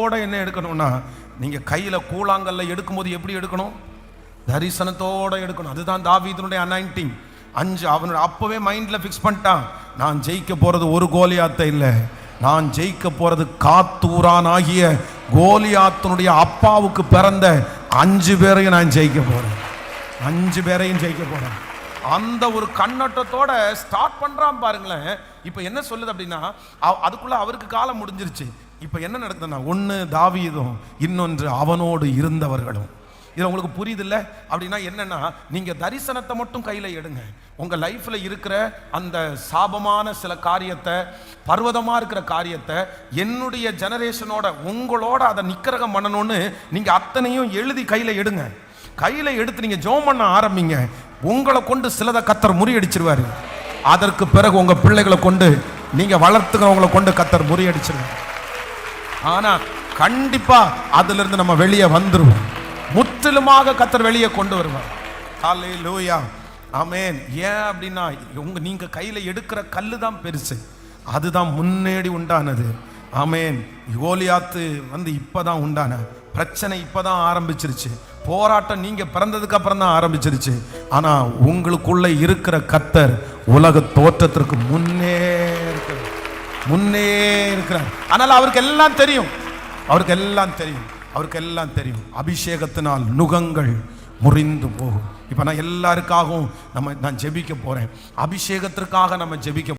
கூட என்ன எடுக்கணும்னா நீங்கள் கையில் கூழாங்கல்ல எடுக்கும்போது எப்படி எடுக்கணும்? தரிசனத்தோட எடுக்கணும். அதுதான் தாவீதனுடைய அனாயிண்டிங் அஞ்சு அவனோட அப்போவே மைண்டில் ஃபிக்ஸ் பண்ணிட்டான். நான் ஜெயிக்க போகிறது ஒரு கோலியாத்த இல்லை. நான் ஜெயிக்க போகிறது காத்தூரான் ஆகிய கோலியாத்தனுடைய அப்பாவுக்கு பிறந்த அஞ்சு பேரையும் நான் ஜெயிக்க போகிறேன் அஞ்சு பேரையும் ஜெயிக்க போகிறேன் அந்த ஒரு கண்ணோட்டத்தோட ஸ்டார்ட் பண்ணுறான் பாருங்களேன். இப்போ என்ன சொல்லுது அப்படின்னா அதுக்குள்ளே அவருக்கு காலம் முடிஞ்சிருச்சு. இப்போ என்ன நடக்குதுன்னா ஒன்று தாவீதும் இன்னொன்று அவனோடு இருந்தவர்களும். இது உங்களுக்கு புரியுது இல்லை அப்படின்னா என்னன்னா நீங்கள் தரிசனத்தை மட்டும் கையில் எடுங்க. உங்கள் லைஃப்பில் இருக்கிற அந்த சாபமான சில காரியத்தை பர்வதமாக இருக்கிற காரியத்தை என்னுடைய ஜெனரேஷனோட உங்களோட அதை நிக்கரகம் பண்ணணும்னு நீங்கள் அத்தனையும் எழுதி கையில் எடுங்க. கையில் எடுத்து நீங்கள் ஜோம் பண்ண ஆரம்பிங்க. உங்களை கொண்டு சிலதை கத்தர் முறியடிச்சிருவாரு. அதற்கு பிறகு உங்கள் பிள்ளைகளை கொண்டு நீங்கள் வளர்த்துக்கிறவங்களை கொண்டு கத்தர் முறியடிச்சிருவாரு. ஆனா கண்டிப்பா அதுல இருந்து நம்ம வெளியே வந்துருவோம். முற்றிலுமாக கத்தர் வெளியே கொண்டு வருவார். லூயா அமேன் ஏன் அப்படின்னா உங்க நீங்க கையில எடுக்கிற கல்லு தான் பெருசு. அதுதான் முன்னேடி உண்டானது. ஆமேன் கோலியாத்து வந்து இப்பதான் உண்டான. பிரச்சனை இப்பதான் ஆரம்பிச்சிருச்சு. போராட்டம் நீங்க பிறந்ததுக்கு அப்புறம் தான் ஆரம்பிச்சிருச்சு. ஆனா உங்களுக்குள்ள இருக்கிற கத்தர் உலக தோற்றத்திற்கு முன்னே முன்னே இருக்கிறார். ஆனால் அவருக்கு எல்லாம் தெரியும். அவருக்கு எல்லாம் தெரியும். அவருக்கு எல்லாம் தெரியும். அபிஷேகத்தினால் நுகங்கள் முறிந்து போகும். இப்போ நான் எல்லாருக்காகவும் நம்ம நான் ஜெபிக்க போகிறேன் அபிஷேகத்திற்காக நம்ம ஜெபிக்க